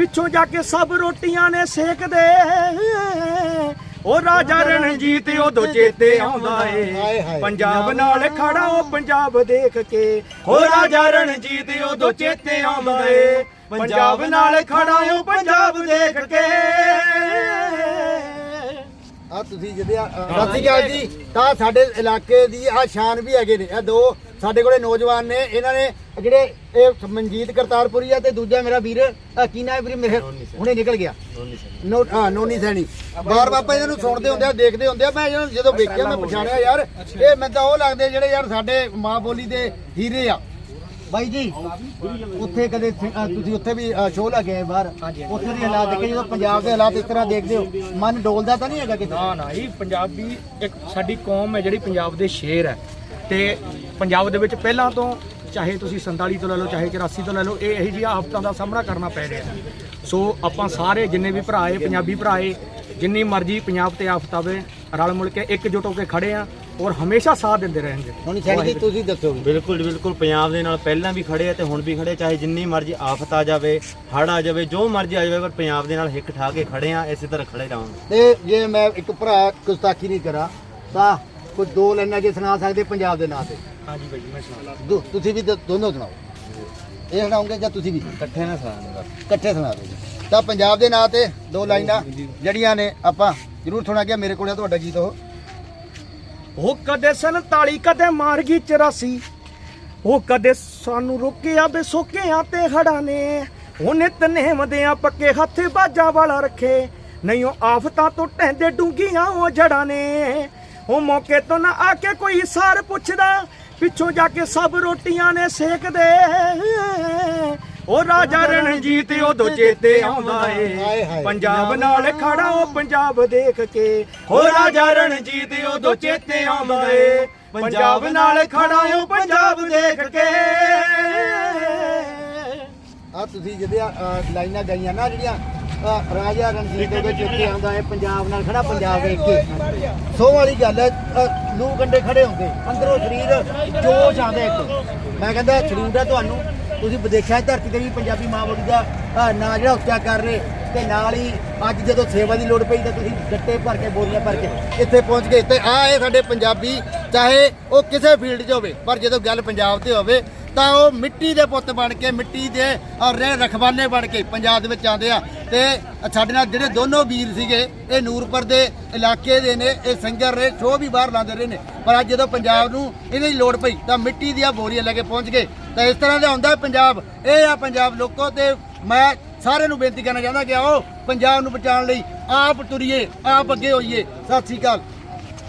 ਪਿੱਛੋਂ ਜਾ ਕੇ ਸਭ ਰੋਟੀਆਂ ਨੇ ਸੇਕਦੇ ਉਹ ਰਾਜਾ ਰਣਜੀਤ ਉਦੋਂ ਚੇਤੇ ਆਉਂਦਾ ਏ। ਪੰਜਾਬ ਨਾਲ ਖੜਾ ਉਹ ਪੰਜਾਬ ਦੇਖ ਕੇ। ਉਹ ਰਾਜਾ ਰਣਜੀਤ ਉਦੋਂ ਚੇਤੇ ਆਉਂਦਾ ਏ। ਪੰਜਾਬ ਨਾਲ ਖੜਾ ਉਹ ਪੰਜਾਬ ਦੇਖ ਕੇ। ਆ ਤੁਸੀਂ ਜਿਹਦੇ ਆ ਸਤਿ ਸ਼੍ਰੀ ਅਕਾਲ ਜੀ। ਤਾਂ ਸਾਡੇ ਇਲਾਕੇ ਦੀ ਆ ਸ਼ਾਨ ਵੀ ਹੈਗੇ ਨੇ। ਇਹ ਦੋ ਸਾਡੇ ਕੋਲੇ ਨੌਜਵਾਨ ਨੇ ਇਹਨਾਂ ਨੇ ਜਿਹੜੇ ਇਹ ਮਨਜੀਤ ਕਰਤਾਰਪੁਰੀ ਆ ਤੇ ਦੂਜਾ ਮੇਰਾ ਵੀਰ ਅ, ਕੀ ਨਾਮ ਹੈ ਵੀਰ? ਮੇਰੇ ਹੁਣੇ ਨਿਕਲ ਗਿਆ। ਨੋ ਹਾਂ ਨੋਨੀ ਸੈਣੀ। ਬਾਰ ਬਾਪਾ ਇਹਨਾਂ ਨੂੰ ਸੁਣਦੇ ਹੁੰਦੇ ਆ ਦੇਖਦੇ ਹੁੰਦੇ ਆ। ਮੈਂ ਇਹਨਾਂ ਨੂੰ ਜਦੋਂ ਵੇਖਿਆ ਮੈਂ ਪਛਾਣਿਆ ਯਾਰ ਇਹ ਮੈਂ ਤਾਂ ਉਹ ਲੱਗਦੇ ਜਿਹੜੇ ਯਾਰ ਸਾਡੇ ਮਾਂ ਬੋਲੀ ਦੇ ਹੀਰੇ ਆ। ਬਾਈ ਜੀ ਉੱਥੇ ਕਦੇ ਅ, ਤੁਸੀਂ ਉੱਥੇ ਵੀ ਸ਼ੋਅ ਲੱਗੇ ਆਏ ਬਾਹਰ? ਉੱਥੇ ਦੇ ਹਾਲਾਤ ਦੇਖੇ ਜਦੋਂ ਪੰਜਾਬ ਦੇ ਹਾਲਾਤ ਇਸ ਤਰ੍ਹਾਂ ਦੇਖਦੇ ਹੋ ਮਨ ਡੋਲਦਾ ਤਾਂ ਨਹੀਂ ਹੈਗਾ ਕਿਤੇ? ਨਾ ਨਾ ਇਹ ਪੰਜਾਬੀ ਇੱਕ ਸਾਡੀ ਕੌਮ ਹੈ ਜਿਹੜੀ ਪੰਜਾਬ ਦੇ ਸ਼ੇਰ ਹੈ। ਤੇ ਪੰਜਾਬ ਦੇ ਵਿੱਚ ਪਹਿਲਾਂ ਤੋਂ ਚਾਹੇ ਤੁਸੀਂ 47 ਤੋਂ ਲੈ ਲਓ ਚਾਹੇ 84 ਤੋਂ ਲੈ ਲਓ ਇਹ ਇਹੀ ਜਿਹੀਆਂ ਆਫਤਾਂ ਦਾ ਸਾਹਮਣਾ ਕਰਨਾ ਪੈ ਰਿਹਾ ਸੋ ਆਪਾਂ ਸਾਰੇ ਜਿੰਨੇ ਵੀ ਭਰਾ ਏ ਪੰਜਾਬੀ ਭਰਾ ਏ ਜਿੰਨੀ ਮਰਜ਼ੀ ਪੰਜਾਬ ਤੇ ਆਫਤ ਆਵੇ ਰਲ ਮਿਲ ਕੇ ਇਕਜੁੱਟ ਹੋ ਕੇ ਖੜੇ ਆ ਔਰ ਹਮੇਸ਼ਾ ਸਾਥ ਦਿੰਦੇ ਰਹਿਣਗੇ। ਹੁਣ ਸੈਣੀ ਜੀ ਤੁਸੀਂ ਦੱਸੋ। ਬਿਲਕੁਲ ਬਿਲਕੁਲ ਪੰਜਾਬ ਦੇ ਨਾਲ ਪਹਿਲਾਂ ਵੀ ਖੜੇ ਆ ਤੇ ਹੁਣ ਵੀ ਖੜੇ ਚਾਹੇ ਜਿੰਨੀ ਮਰਜ਼ੀ ਆਫਤ ਆ ਜਾਵੇ ਹੜ੍ਹ ਆ ਜਾਵੇ ਜੋ ਮਰਜ਼ੀ ਆ ਜਾਵੇ ਪਰ ਪੰਜਾਬ ਦੇ ਨਾਲ ਹਿੱਕ ਠਾ ਕੇ ਖੜੇ ਆ ਇਸੇ ਤਰ੍ਹਾਂ ਖੜੇ ਰਹਾਂਗੇ। ਤੇ ਜੇ ਮੈਂ ਇੱਕ ਭਰਾ ਗੁਸਤਾਖੀ ਨਹੀਂ ਕਰਾਂ ਤਾਂ ਕੁਝ ਦੋ ਲਾਈਨਾਂ ਜੇ ਸੁਣਾ ਸਕਦੇ ਪੰਜਾਬ ਦੇ ਨਾਂ ਤੇ। ਹਾਂਜੀ ਬਾਈ ਮੈਂ ਸੁਣਾ ਦੋ- ਤੁਸੀਂ ਵੀ ਦ- ਦੋਨੋਂ ਸੁਣਾਓ। ਇਹ ਸੁਣਾਉਂਗੇ ਜਾਂ ਤੁਸੀਂ ਵੀ? ਇਕੱਠੇ ਨਾ ਸਾਂ ਇਕੱਠੇ ਸੁਣਾ ਦਿਓ ਜੀ। ਤਾਂ ਪੰਜਾਬ ਦੇ ਨਾਂ ਤੇ ਦੋ ਲਾਈਨਾਂ ਜਿਹੜੀਆਂ ਨੇ ਆਪਾਂ ਜ਼ਰੂਰ ਸੁਣਾਂਗੇ ਮੇਰੇ ਕੋਲ ਆ ਤੁਹਾਡਾ ਗੀਤ ਉਹ। ਉਹ ਕਦੇ 47 ਕਦੇ ਮਾਰ ਗਈ 84 ਉਹ ਕਦੇ ਸਾਨੂੰ ਰੋਕਿਆ ਬੇਸੋਕਿਆਂ ਤੇ ਹੜਾਂ ਨੇ। ਉਹ ਨਿਤਨੇਮ ਦੇ ਆ ਪੱਕੇ ਹੱਥ ਬਾਜਾਂ ਵਾਲਾ ਰੱਖੇ। ਨਹੀਂ ਉਹ ਆਫਤਾਂ ਤੋਂ ਟੈਂਦੇ ਡੂੰਗੀਆਂ ਉਹ ਜੜਾਂ ਨੇ। ਉਹ ਮੌਕੇ ਤੋਂ ਨਾ ਆ ਕੇ ਕੋਈ ਸਾਰ ਪੁੱਛਦਾ ਪਿੱਛੋਂ ਜਾ ਕੇ ਸਭ ਰੋਟੀਆਂ ਨੇ ਸੇਕਦੇ ਉਹ ਰਾਜਾ ਰਣਜੀਤ ਉਦੋਂ ਚੇਤੇ ਆਉਂਦਾ ਏ। ਪੰਜਾਬ ਨਾਲ ਖੜਾ ਉਹ ਪੰਜਾਬ ਦੇਖ ਕੇ। ਹੋ ਰਾਜਾ ਰਣਜੀਤ ਉਦੋਂ ਚੇਤੇ ਆਉਂਦਾ ਏ। ਪੰਜਾਬ ਨਾਲ ਖੜਾ ਉਹ ਪੰਜਾਬ ਦੇਖ ਕੇ। ਆ ਤੁਸੀਂ ਜਿਹਦੇ ਲਾਈਨਾਂ ਗਾਈਆਂ ਨਾ ਜਿਹੜੀਆਂ ਰਾਜਾ ਰਣਜੀਤ ਦੇ ਵਿੱਚ ਉੱਤੇ ਆਉਂਦਾ ਹੈ ਪੰਜਾਬ ਨਾਲ ਖੜਾ ਪੰਜਾਬ ਵੇਖ ਕੇ ਸੋ ਵਾਲੀ ਗੱਲ ਹੈ ਲੂ ਕੰਡੇ ਖੜੇ ਹੁੰਦੇ ਅੰਦਰੋਂ ਸਰੀਰ ਜੋਸ਼ ਆਉਂਦਾ ਇੱਕ। ਮੈਂ ਕਹਿੰਦਾ ਸਰੀਰ ਦਾ ਤੁਹਾਨੂੰ ਤੁਸੀਂ ਦੇਖਿਆ ਧਰਤੀ ਤੇ ਵੀ ਪੰਜਾਬੀ ਮਾਂ ਬੋਲੀ ਦਾ ਨਾਂ ਜਿਹੜਾ ਉੱਚਾ ਕਰ ਰਹੇ ਤੇ ਨਾਲ ਹੀ ਅੱਜ ਜਦੋਂ ਸੇਵਾ ਦੀ ਲੋੜ ਪਈ ਤਾਂ ਤੁਸੀਂ ਗੱਟੇ ਭਰ ਕੇ ਬੋਲੀਆਂ ਭਰ ਕੇ ਇੱਥੇ ਪਹੁੰਚ ਗਏ। ਤੇ ਆ ਇਹ ਸਾਡੇ ਪੰਜਾਬੀ ਚਾਹੇ ਉਹ ਕਿਸੇ ਫੀਲਡ 'ਚ ਹੋਵੇ ਪਰ ਜਦੋਂ ਗੱਲ ਪੰਜਾਬ ਤੇ ਹੋਵੇ ਤਾਂ ਉਹ ਮਿੱਟੀ ਦੇ ਪੁੱਤ ਬਣ ਕੇ, ਮਿੱਟੀ ਦੇ ਔਰ ਰਹਿ ਰਖਵਾਨੇ ਬਣ ਕੇ ਪੰਜਾਬ ਦੇ ਵਿੱਚ ਆਉਂਦੇ ਆ। ਤੇ ਸਾਡੇ ਨਾਲ ਜਿਹੜੇ ਦੋਨੋਂ ਵੀਰ ਸੀਗੇ, ਇਹ ਨੂਰਪੁਰ ਦੇ ਇਲਾਕੇ ਦੇ ਨੇ, ਇਹ ਸਿੰਗਰ ਰਹੇ ਸ਼ੋਅ ਵੀ ਬਾਹਰ ਲਾਉਂਦੇ ਰਹੇ ਨੇ। ਪਰ ਅੱਜ ਜਦੋਂ ਪੰਜਾਬ ਨੂੰ ਇਹਨਾਂ ਦੀ ਲੋੜ ਪਈ, ਤਾਂ ਮਿੱਟੀ ਦੀਆਂ ਬੋਰੀਆਂ ਲੈ ਕੇ ਪਹੁੰਚ ਗਏ। ਤਾਂ ਇਸ ਤਰ੍ਹਾਂ ਦਾ ਹੁੰਦਾ ਪੰਜਾਬ। ਇਹ ਆ ਪੰਜਾਬ ਲੋਕੋ ਤੇ ਮੈਂ ਸਾਰਿਆਂ ਨੂੰ ਬੇਨਤੀ ਕਰਨਾ ਚਾਹੁੰਦਾ ਕਿ ਆਓ ਪੰਜਾਬ ਨੂੰ ਬਚਾਉਣ ਲਈ ਆਪ ਤੁਰੀਏ, ਆਪ ਅੱਗੇ ਹੋਈਏ। ਸਤਿ ਸ੍ਰੀ ਅਕਾਲ।